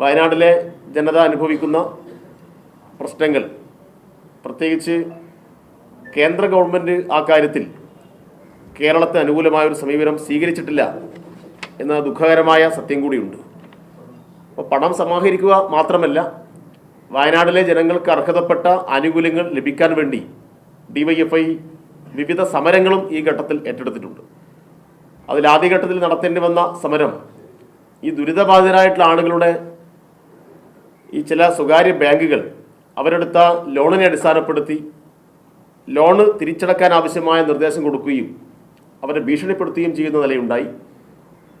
വയനാട്ടിലെ ജനത അനുഭവിക്കുന്ന പ്രശ്നങ്ങൾ. പ്രത്യേകിച്ച് കേന്ദ്ര ഗവൺമെന്റ് ആ കാര്യത്തിൽ കേരളത്തിന് അനുകൂലമായ ഒരു സമീപനം സ്വീകരിച്ചിട്ടില്ല എന്ന ദുഃഖകരമായ സത്യം കൂടിയുണ്ട്. അപ്പോൾ പണം സമാഹരിക്കുക മാത്രമല്ല വയനാട്ടിലെ ജനങ്ങൾക്ക് അർഹതപ്പെട്ട ആനുകൂല്യങ്ങൾ ലഭിക്കാൻ വേണ്ടി ഡിവൈഎഫ്ഐ വിവിധ സമരങ്ങളും ഈ ഘട്ടത്തിൽ ഏറ്റെടുത്തിട്ടുണ്ട്. അതിൽ ആദ്യഘട്ടത്തിൽ നടത്തേണ്ടി വന്ന സമരം ഈ ദുരിതബാധിതരായിട്ടുള്ള ആളുകളുടെ ഈ ചില സ്വകാര്യ ബാങ്കുകൾ അവരെടുത്ത ലോണിനെ അടിസ്ഥാനപ്പെടുത്തി ലോണ് തിരിച്ചടക്കാൻ ആവശ്യമായ നിർദ്ദേശം കൊടുക്കുകയും അവരെ ഭീഷണിപ്പെടുത്തുകയും ചെയ്യുന്ന നിലയുണ്ടായി.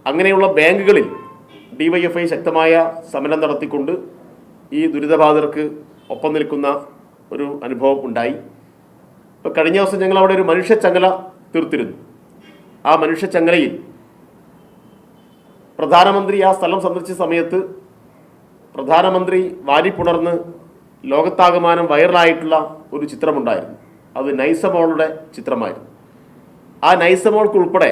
അങ്ങനെയുള്ള ബാങ്കുകളിൽ ഡിവൈഎഫ്ഐ ശക്തമായ സമരം നടത്തിക്കൊണ്ട് ഈ ദുരിതബാധിതർക്ക് ഒപ്പം നിൽക്കുന്ന ഒരു അനുഭവം ഉണ്ടായി. ഇപ്പോൾ കഴിഞ്ഞ ദിവസം ഞങ്ങൾ അവിടെ ഒരു മനുഷ്യച്ചങ്ങല തീർത്തിരുന്നു. ആ മനുഷ്യച്ചങ്ങലയിൽ പ്രധാനമന്ത്രി ആ സ്ഥലം സന്ദർശിച്ച സമയത്ത് പ്രധാനമന്ത്രി വാരിപ്പുണർന്ന് ലോകത്താകമാനം വൈറലായിട്ടുള്ള ഒരു ചിത്രമുണ്ടായിരുന്നു. അത് നൈസമോളുടെ ചിത്രമായിരുന്നു. ആ നൈസമോൾക്കുൾപ്പെടെ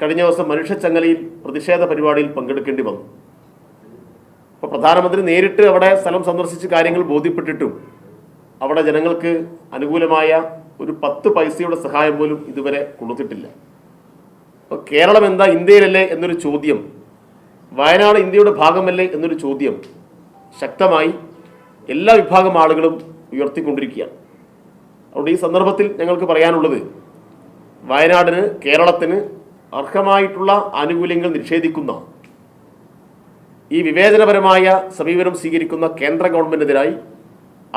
കഴിഞ്ഞ ദിവസം മനുഷ്യച്ചങ്ങലയിൽ പ്രതിഷേധ പരിപാടിയിൽ പങ്കെടുക്കേണ്ടി വന്നു. അപ്പോൾ പ്രധാനമന്ത്രി നേരിട്ട് അവിടെ സ്ഥലം സന്ദർശിച്ച് കാര്യങ്ങൾ ബോധ്യപ്പെട്ടിട്ടും അവിടെ ജനങ്ങൾക്ക് അനുകൂലമായ ഒരു പത്ത് പൈസയുടെ സഹായം പോലും ഇതുവരെ കൊടുത്തിട്ടില്ല അപ്പോൾ കേരളം എന്താ ഇന്ത്യയിലല്ലേ എന്നൊരു ചോദ്യം വയനാട് ഇന്ത്യയുടെ ഭാഗമല്ലേ എന്നൊരു ചോദ്യം ശക്തമായി എല്ലാ വിഭാഗം ആളുകളും ഉയർത്തിക്കൊണ്ടിരിക്കുകയാണ്. അതുകൊണ്ട് ഈ സന്ദർഭത്തിൽ ഞങ്ങൾക്ക് പറയാനുള്ളത് വയനാടിന് കേരളത്തിന് അർഹമായിട്ടുള്ള ആനുകൂല്യങ്ങൾ നിഷേധിക്കുന്ന ഈ വിവേചനപരമായ സമീപനം സ്വീകരിക്കുന്ന കേന്ദ്ര ഗവൺമെന്റിനെതിരായി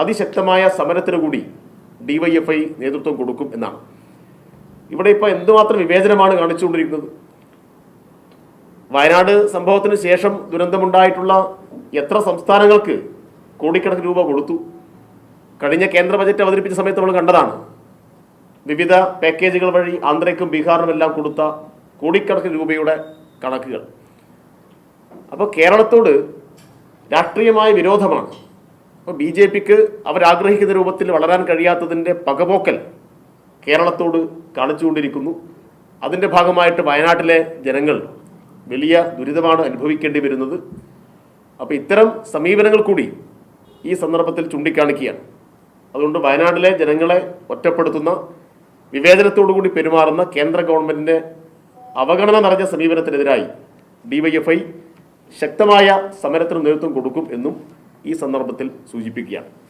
അതിശക്തമായ സമരത്തിന് കൂടി ഡിവൈഎഫ്ഐ നേതൃത്വം കൊടുക്കും എന്നാണ്. ഇവിടെ ഇപ്പോൾ എന്തുമാത്രം വിവേചനമാണ് കാണിച്ചുകൊണ്ടിരിക്കുന്നത്? വയനാട് സംഭവത്തിന് ശേഷം ദുരന്തമുണ്ടായിട്ടുള്ള എത്ര സംസ്ഥാനങ്ങൾക്ക് കോടിക്കണക്കിന് രൂപ കൊടുത്തു? കഴിഞ്ഞ കേന്ദ്ര ബജറ്റ് അവതരിപ്പിച്ച സമയത്ത് നമ്മൾ കണ്ടതാണ്. വിവിധ പാക്കേജുകൾ വഴി ആന്ധ്രയ്ക്കും ബീഹാറിനും എല്ലാം കൊടുത്ത കോടിക്കണക്കിന് രൂപയുടെ കണക്കുകൾ. അപ്പോൾ കേരളത്തോട് രാഷ്ട്രീയമായ വിരോധമാണ്. അപ്പോൾ ബി ജെ പിക്ക് അവരാഗ്രഹിക്കുന്ന രൂപത്തിൽ വളരാൻ കഴിയാത്തതിന്റെ പകപോക്കൽ കേരളത്തോട് കാണിച്ചുകൊണ്ടിരിക്കുന്നു. അതിന്റെ ഭാഗമായിട്ട് വയനാട്ടിലെ ജനങ്ങൾ വലിയ ദുരിതമാണ് അനുഭവിക്കേണ്ടി വരുന്നത്. അപ്പോൾ ഇത്തരം സമീപനങ്ങൾ കൂടി ഈ സന്ദർഭത്തിൽ ചൂണ്ടിക്കാണിക്കുകയാണ്. അതുകൊണ്ട് വയനാട്ടിലെ ജനങ്ങളെ ഒറ്റപ്പെടുത്തുന്ന വിവേചനത്തോടു കൂടി പെരുമാറുന്ന കേന്ദ്ര ഗവൺമെന്റിന്റെ അവഗണന നിറഞ്ഞ സമീപനത്തിനെതിരായി ഡിവൈഎഫ്ഐ ശക്തമായ സമരത്തിന് നേതൃത്വം കൊടുക്കും എന്നും ഈ സന്ദർഭത്തിൽ സൂചിപ്പിക്കുകയാണ്.